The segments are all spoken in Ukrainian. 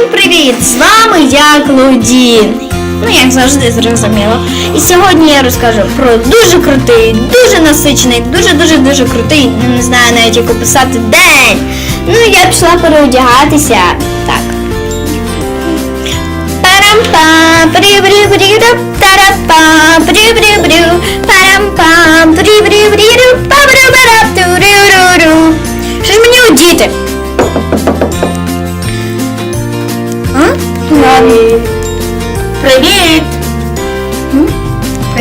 Привіт! З вами я Клодін. Ну, як завжди, зрозуміло. І сьогодні я розкажу про дуже крутий, дуже насичений, дуже-дуже дуже крутий, ну, не знаю навіть як описати день. Ну, я пішла переодягатися. Так. Парам-пам, прі-брі-брі-ру, тарапам, прі-брі-брю, парам-пам, прі-брі-брі-ру, па-бру-ба-рап-ту-рю-ру-ру.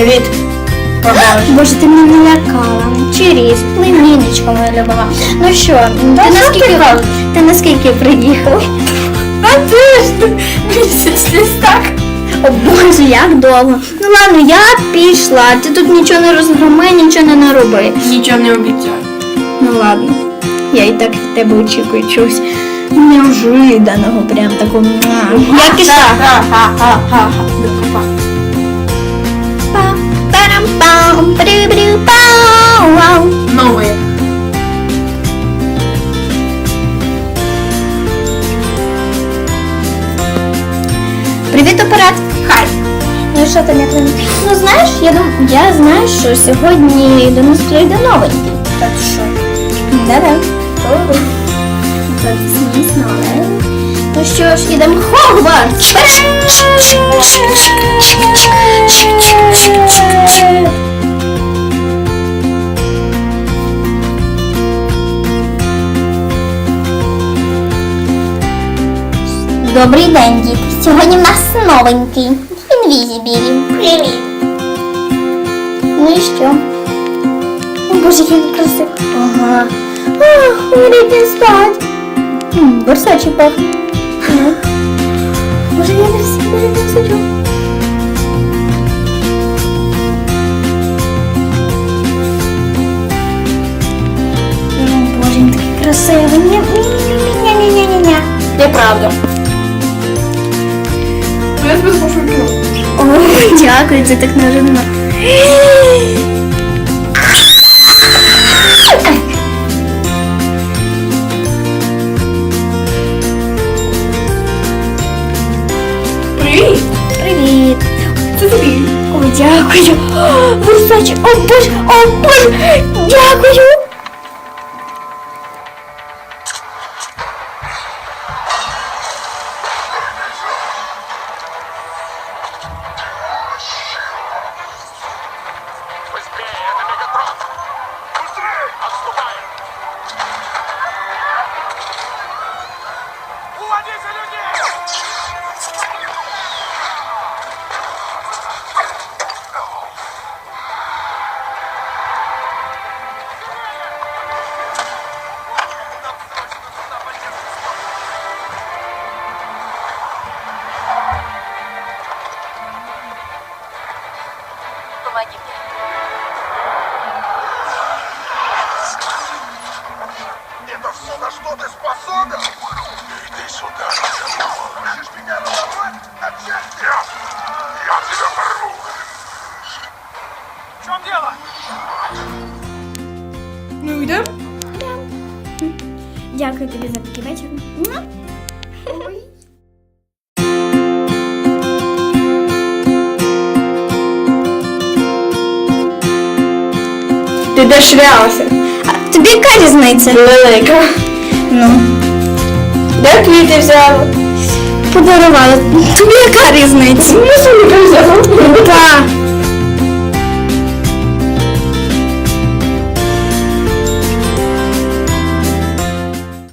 Привіт! Боже, ти мене налякала. Чиріс, племінничка моя любова. Ну що, ти наскільки, ти наскільки приїхав? А ти ж місяць так. О Боже, як довго. Ну ладно, я пішла. Ти тут нічого не розгроми, нічого не нароби. Нічого не обіцяю. Ну ладно. Я і так від тебе очікую чогось неожиданого, прям такого. Я пішла. Хай. Ну що там як там? Ну знаєш, я дум... я знаю, що сьогодні до нас прийде новенький. Так що? Да-да. Це смісно, але... Ну що ж, ідемо в Хогвартс. Добрий день, діти. Сьогодні в нас новенький. Інвізібілі. Привіт. Ну і що? О, боже, він красивий. Ага. Ах, урідні спать. Борсачі пахне. Ну. Боже, я не всі, не сиджу. Боже, він такий красивий. Ня-ня-ня-ня-ня-ня. Неправда. Ну, я тебе слушаю пиво. О, дякую, це так неожиданно. Привіт. Привіт. Це тобі. О, дякую. О, Версачі, о боже, о боже, дякую. Помоги мне. Это все, на что ты способен? Иди сюда, Хочешь меня разорвать? Отчасти? Я, я тебя порву. В чем дело? Ну, йдемо? Дякую тобі за такий вечір. Ти де шлялася? А тобі яка різниця? Велика. Ну, Де квіти взяла? подарувала. Тобі яка різниця? Ну, собі взяла. Так.